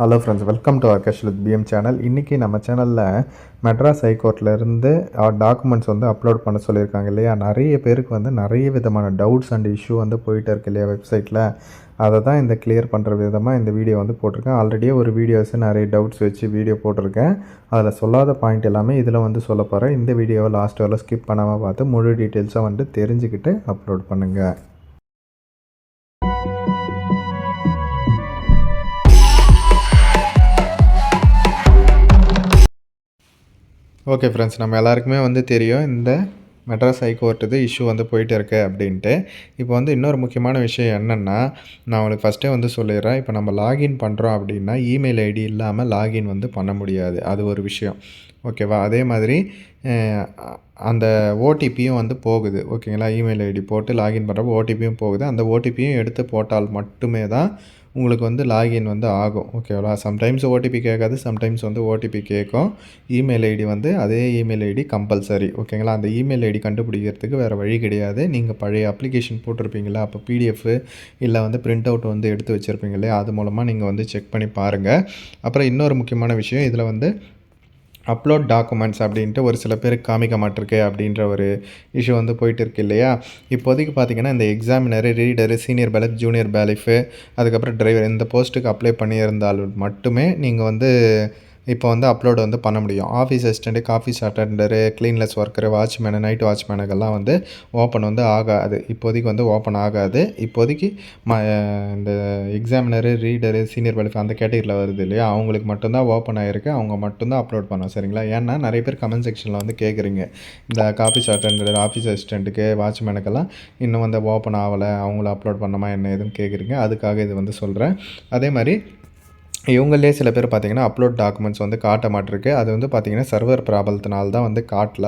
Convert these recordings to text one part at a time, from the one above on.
Hello friends welcome to Akash with PM channel இன்றைக்கி நம்ம சேனலில் மெட்ராஸ் ஹைகோர்ட்லேருந்து டாக்குமெண்ட்ஸ் வந்து அப்லோட் பண்ண சொல்லியிருக்காங்க இல்லையா? நிறைய பேருக்கு வந்து நிறைய விதமான டவுட்ஸ் அண்ட் இஷ்யூ வந்து போயிட்டு இருக்கு இல்லையா வெப்சைட்டில் அதை தான் இந்த கிளியர் பண்ணுற விதமாக இந்த வீடியோ வந்து போட்டிருக்கேன். ஆல்ரெடியே ஒரு வீடியோஸ் நிறைய டவுட்ஸ் வச்சு வீடியோ போட்டிருக்கேன். அதில் சொல்லாத பாயிண்ட் எல்லாமே இதில் வந்து சொல்ல போகிறேன் இந்த வீடியோவை லாஸ்ட் வரல ஸ்கிப் பண்ணாமல் பார்த்து முழு டீட்டெயில்ஸை வந்து தெரிஞ்சுக்கிட்டு அப்லோட் பண்ணுங்கள் ஓகே ஃப்ரெண்ட்ஸ் நம்ம எல்லாருக்குமே வந்து தெரியும் இந்த மெட்ராஸ் ஹைகோர்ட் இது இஷ்யூ வந்து போயிட்டு இருக்கு அப்படின்ட்டு. இப்போ வந்து இன்னொரு முக்கியமான விஷயம் என்னென்னா நான் உங்களுக்கு ஃபஸ்ட்டே வந்து சொல்லிடுறேன். இப்போ நம்ம லாகின் பண்ணுறோம் அப்படின்னா இமெயில் ஐடி இல்லாமல் லாகின் வந்து பண்ண முடியாது. அது ஒரு விஷயம். ஓகேவா அதே மாதிரி அந்த ஓடிபியும் வந்து போகுது. ஓகேங்களா இமெயில் ஐடி போட்டு லாகின் பண்ணுறப்போ ஓடிபியும் போகுது. அந்த ஓடிபியும் எடுத்து போட்டால் மட்டுமே தான் உங்களுக்கு வந்து லாகின் வந்து ஆகும். ஓகேவா சம்டைம்ஸ் ஓடிபி கேட்காது சம்டைம்ஸ் வந்து ஓடிபி கேட்கும். இமெயில் ஐடி வந்து அதே இமெயில் ஐடி கம்பல்சரி ஓகேங்களா அந்த இமெயில் ஐடி கண்டுபிடிக்கிறதுக்கு வேறு வழி கிடையாது. நீங்கள் பழைய அப்ளிகேஷன் போட்டிருப்பீங்களா அப்போ பிடிஎஃப் இல்லை வந்து பிரிண்ட் அவுட் வந்து எடுத்து வச்சுருப்பீங்களே அது மூலமாக நீங்கள் வந்து செக் பண்ணி பாருங்கள் அப்புறம் இன்னொரு முக்கியமான விஷயம் இதில் வந்து அப்லோட் டாக்குமெண்ட்ஸ் அப்படின்ட்டு ஒரு சில பேருக்கு காமிக்க மாட்டிருக்கு அப்படின்ற ஒரு இஷ்யூ வந்து போயிட்டு இருக்கு இல்லையா? இப்போதைக்கு பார்த்தீங்கன்னா இந்த examiner reader senior bailiff junior bailiff அதுக்கப்புறம் டிரைவர் இந்த போஸ்ட்டுக்கு அப்ளை பண்ணியிருந்தால் மட்டுமே நீங்கள் வந்து இப்போ வந்து அப்லோடு வந்து பண்ண முடியும். Office assistant coffee attender cleanliness worker watchman night வாட்ச்மேனுக்கெல்லாம் வந்து ஓப்பன் வந்து ஆகாது. இப்போதைக்கு வந்து ஓப்பன் ஆகாது. இப்போதைக்கு ம இந்த எக்ஸாமினரு ரீடரு சீனியர் வெல்ஃபே அந்த கேட்டகரியில் வருது இல்லையா? அவங்களுக்கு மட்டும்தான் ஓப்பன் ஆகிருக்கு அவங்க மட்டும்தான் அப்லோட் பண்ணோம் சரிங்களா? ஏன்னா நிறைய பேர் கமெண்ட் செக்ஷனில் வந்து கேட்குறீங்க இந்த காஃபி அட்டண்டர் ஆஃபீஸ் அசிஸ்டண்ட்டுக்கு வாட்ச்மேனுக்கெல்லாம் இன்னும் வந்து ஓப்பன் ஆகலை. அவங்கள அப்லோட் பண்ணமா என்ன ஏதுன்னு கேட்குறீங்க அதுக்காக இது வந்து சொல்கிறேன் அதே மாதிரி இவங்களே சில பேர் பார்த்தீங்கன்னா அப்லோட் டாக்குமெண்ட்ஸ் வந்து காட்ட மாட்டிருக்கு. அது வந்து பார்த்தீங்கன்னா சர்வர் ப்ராப்ளத்தினால தான் வந்து காட்டல.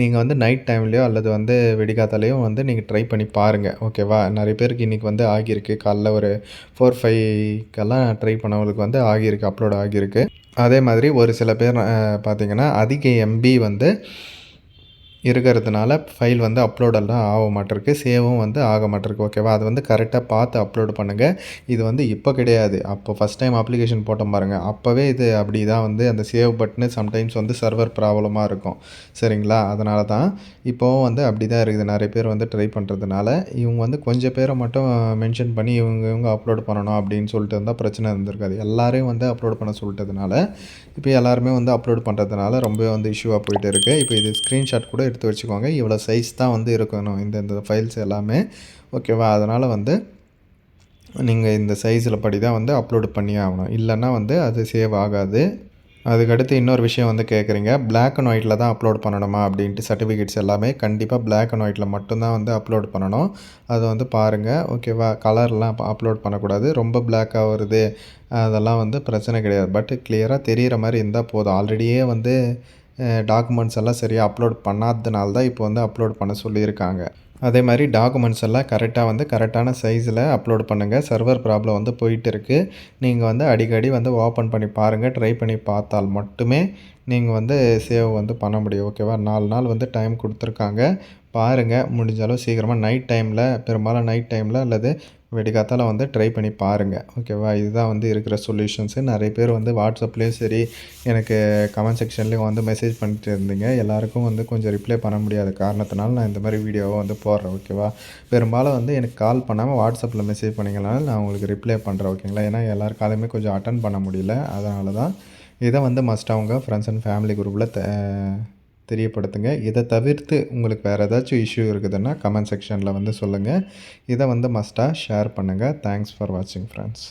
நீங்கள் வந்து நைட் டைம்லேயோ அல்லது வந்து வெடிகாத்தாலேயும் வந்து நீங்கள் ட்ரை பண்ணி பாருங்கள் ஓகேவா நிறைய பேருக்கு இன்றைக்கி வந்து ஆகியிருக்கு. காலைல ஒரு ஃபோர் ஃபைவ்க்கெல்லாம் ட்ரை பண்ணவங்களுக்கு வந்து ஆகியிருக்கு அப்லோட் ஆகியிருக்கு. அதே மாதிரி ஒரு சில பேர் பார்த்தீங்கன்னா அதிக எம்பி வந்து இருக்கிறதுனால ஃபைல் வந்து அப்லோடெல்லாம் ஆக மாட்டிருக்கு. சேவும் வந்து ஆக மாட்டிருக்கு. ஓகேவா அது வந்து கரெக்டாக பார்த்து அப்லோட் பண்ணுங்கள் இது வந்து இப்போ கிடையாது. அப்போ ஃபஸ்ட் டைம் அப்ளிகேஷன் போட்டோம் பாருங்கள் அப்போவே இது அப்படி தான் வந்து அந்த சேவ் பட்டனு சம்டைம்ஸ் வந்து சர்வர் ப்ராப்ளமாக இருக்கும். சரிங்களா? அதனால தான் இப்போவும் வந்து அப்படி தான் இருக்குது. நிறைய பேர் வந்து ட்ரை பண்ணுறதுனால இவங்க வந்து கொஞ்சம் பேரை மட்டும் மென்ஷன் பண்ணி இவங்க இவங்க அப்லோட் பண்ணணும் அப்படின்னு சொல்லிட்டு இருந்தால் பிரச்சனை இருந்திருக்காது. எல்லாரையும் வந்து அப்லோட் பண்ண சொல்லிட்டதுனால இப்போ எல்லாருமே வந்து அப்லோட் பண்ணுறதுனால ரொம்பவே வந்து இஷ்யூவாக போயிட்டு இருக்குது இப்போ இது ஸ்க்ரீன்ஷாட் கூட எடுத்து வச்சுக்கோங்க. இவ்வளோ சைஸ் தான் வந்து இருக்கணும். இந்த இந்த ஃபைல்ஸ் எல்லாமே. ஓகேவா அதனால் வந்து நீங்கள் இந்த சைஸில் படி தான் வந்து அப்லோடு பண்ணி ஆகணும். இல்லைன்னா வந்து அது சேவ் ஆகாது. அதுக்கடுத்து இன்னொரு விஷயம் வந்து கேட்குறீங்க. பிளாக் அண்ட் ஒயிட்டில் தான் அப்லோட் பண்ணணுமா அப்படின்ட்டு சர்டிஃபிகேட்ஸ் எல்லாமே கண்டிப்பாக பிளாக் அண்ட் ஒயிட்டில் மட்டும்தான் வந்து அப்லோட் பண்ணணும். அது வந்து பாருங்கள் ஓகேவா கலர்லாம் அப்லோட் பண்ணக்கூடாது. ரொம்ப பிளாக்காக வருது. அதெல்லாம் வந்து பிரச்சனை கிடையாது. பட் கிளியராக தெரிகிற மாதிரி இருந்தால் போதும். ஆல்ரெடியே வந்து டாக்குமெண்ட்ஸ் எல்லாம் சரியாக அப்லோட் பண்ணாததுனால தான் இப்போ வந்து அப்லோட் பண்ண சொல்லியிருக்காங்க. அதே மாதிரி டாக்குமெண்ட்ஸ் எல்லாம் கரெக்டாக வந்து கரெக்டான சைஸில் அப்லோட் பண்ணுங்கள் சர்வர் ப்ராப்ளம் வந்து போயிட்டு இருக்குது நீங்கள் வந்து அடிக்கடி வந்து ஓப்பன் பண்ணி பாருங்கள் ட்ரை பண்ணி பார்த்தால் மட்டுமே நீங்கள் வந்து சேவ் வந்து பண்ண முடியும். ஓகேவா நாலு நாள் வந்து டைம் கொடுத்துருக்காங்க. பாருங்கள் முடிஞ்சாலும் சீக்கிரமாக நைட் டைமில் பெரும்பாலும் நைட் டைமில் அல்லது வெடிகாத்தால வந்து ட்ரை பண்ணி பாருங்கள் ஓகேவா இதுதான் வந்து இருக்கிற சொல்யூஷன்ஸு நிறைய பேர் வந்து வாட்ஸ்அப்லேயும் சரி எனக்கு கமெண்ட் செக்ஷன்லேயும் வந்து மெசேஜ் பண்ணிட்டு இருந்தீங்க. எல்லாருக்கும் வந்து கொஞ்சம் ரிப்ளை பண்ண முடியாத காரணத்தினால நான் இந்த மாதிரி வீடியோவை வந்து போடுறேன். ஓகேவா பெரும்பாலும் வந்து எனக்கு கால் பண்ணாமல் வாட்ஸ்அப்பில் மெசேஜ் பண்ணிங்கனால நான் உங்களுக்கு ரிப்ளை பண்ணுறேன் ஓகேங்களா ஏன்னா எல்லார் காலையுமே கொஞ்சம் அட்டன் பண்ண முடியல. அதனால தான் இதை வந்து மஸ்ட் அவங்க ஃப்ரெண்ட்ஸ் அண்ட் ஃபேமிலி குரூப்பில் தெரியப்படுத்துங்க. இதை தவிர்த்து உங்களுக்கு வேறு ஏதாச்சும் இஷ்யூ இருக்குதுன்னா கமெண்ட் செக்ஷனில் வந்து சொல்லுங்கள் இதை வந்து மஸ்ட்டாக ஷேர் பண்ணுங்கள் தேங்க்ஸ் ஃபார் வாட்சிங் ஃப்ரெண்ட்ஸ்